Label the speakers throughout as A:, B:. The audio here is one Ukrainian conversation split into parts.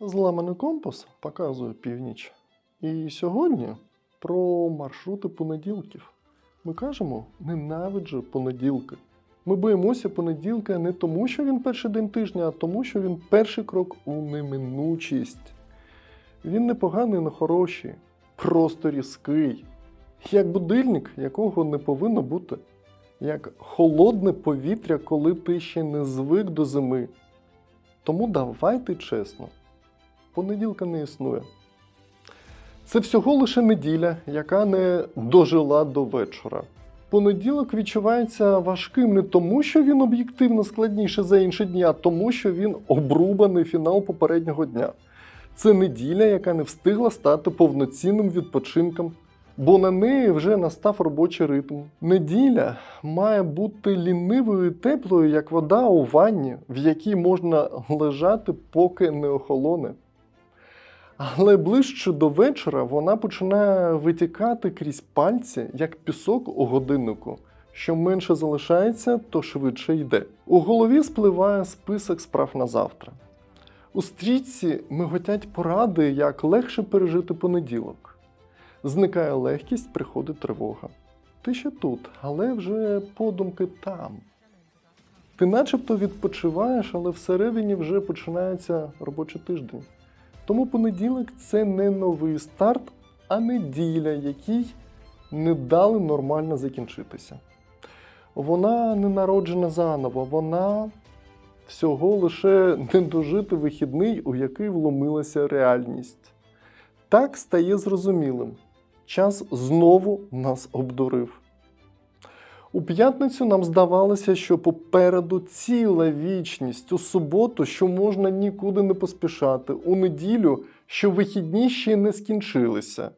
A: Зламаний компас показує північ. І сьогодні про маршрути понеділків. Ми кажемо ненавиджу понеділки. Ми боїмося понеділка не тому, що він перший день тижня, а тому, що він перший крок у неминучість. Він не поганий, не хороший, просто різкий, як будильник, якого не повинно бути, як холодне повітря, коли ти ще не звик до зими. Тому давайте чесно, понеділка не існує. Це всього лише неділя, яка не дожила до вечора. Понеділок відчувається важким не тому, що він об'єктивно складніший за інші дні, а тому, що він обрубаний фінал попереднього дня. Це неділя, яка не встигла стати повноцінним відпочинком, бо на неї вже настав робочий ритм. Неділя має бути лінивою і теплою, як вода у ванні, в якій можна лежати, поки не охолоне. Але ближче до вечора вона починає витікати крізь пальці, як пісок у годиннику. Що менше залишається, то швидше йде. У голові спливає список справ на завтра. У стрічці миготять поради, як легше пережити понеділок. Зникає легкість, приходить тривога. Ти ще тут, але вже подумки там. Ти начебто відпочиваєш, але всередині вже починається робочий тиждень. Тому понеділок це не новий старт, а неділя, якій не дали нормально закінчитися. Вона не народжена заново, вона всього лише недожитий вихідний, у який вломилася реальність. Так стає зрозумілим. Час знову нас обдурив. У п'ятницю нам здавалося, що попереду ціла вічність, у суботу, що можна нікуди не поспішати, у неділю, що вихідні ще не скінчилися.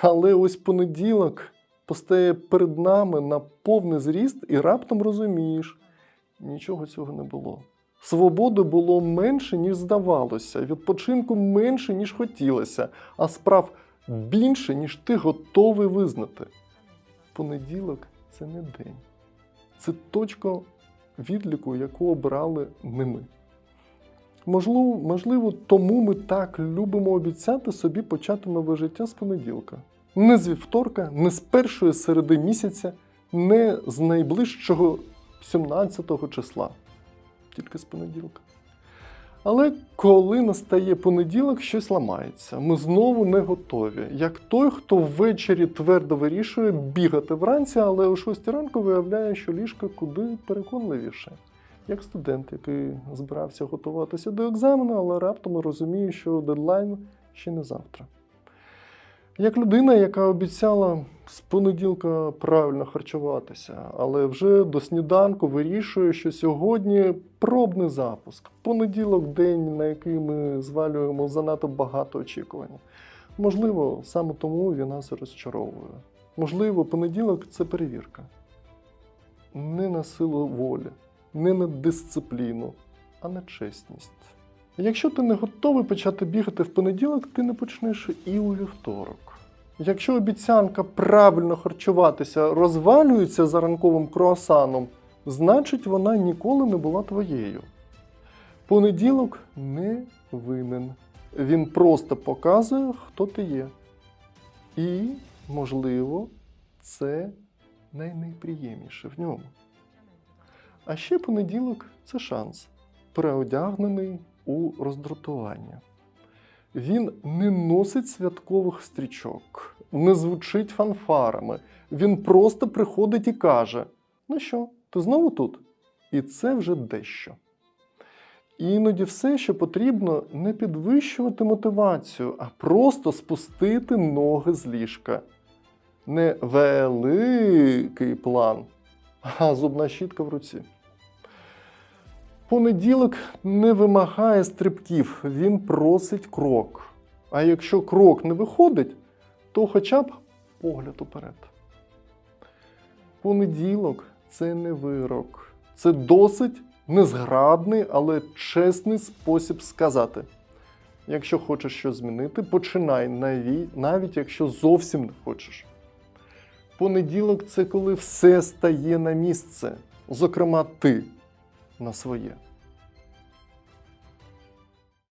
A: Але ось понеділок постає перед нами на повний зріст, і раптом розумієш, нічого цього не було. Свободи було менше, ніж здавалося, відпочинку менше, ніж хотілося, а справ більше, ніж ти готовий визнати. Понеділок це не день. Це точка відліку, яку обрали не ми. Можливо, можливо, тому ми так любимо обіцяти собі почати нове життя з понеділка. Не з вівторка, не з першої середи місяця, не з найближчого 17 го числа, тільки з понеділка. Але коли настає понеділок, щось ламається. Ми знову не готові. Як той, хто ввечері твердо вирішує бігати вранці, але о 6 ранку виявляє, що ліжко куди переконливіше. Як студент, який збирався готуватися до екзамену, але раптом розуміє, що дедлайн ще не завтра. Як людина, яка обіцяла з понеділка правильно харчуватися, але вже до сніданку вирішує, що сьогодні пробний запуск. Понеділок день, на який ми звалюємо занадто багато очікувань. Можливо, саме тому він нас розчаровує. Можливо, понеділок це перевірка. Не на силу волі, не на дисципліну, а на чесність. Якщо ти не готовий почати бігати в понеділок, ти не почнеш і у вівторок. Якщо обіцянка правильно харчуватися розвалюється за ранковим круасаном, значить вона ніколи не була твоєю. Понеділок не винен. Він просто показує, хто ти є. І, можливо, це найнеприємніше в ньому. А ще понеділок це шанс, переодягнений у роздратування. Він не носить святкових стрічок, не звучить фанфарами. Він просто приходить і каже: Ну що, ти знову тут? І це вже дещо. Іноді все, що потрібно, не підвищувати мотивацію, а просто спустити ноги з ліжка. Не великий план, а зубна щітка в руці. Понеділок не вимагає стрибків, він просить крок. А якщо крок не виходить, то хоча б погляд уперед. Понеділок це не вирок. Це досить незграбний, але чесний спосіб сказати. Якщо хочеш щось змінити, починай навіть якщо зовсім не хочеш. Понеділок це коли все стає на місце, зокрема ти на своє.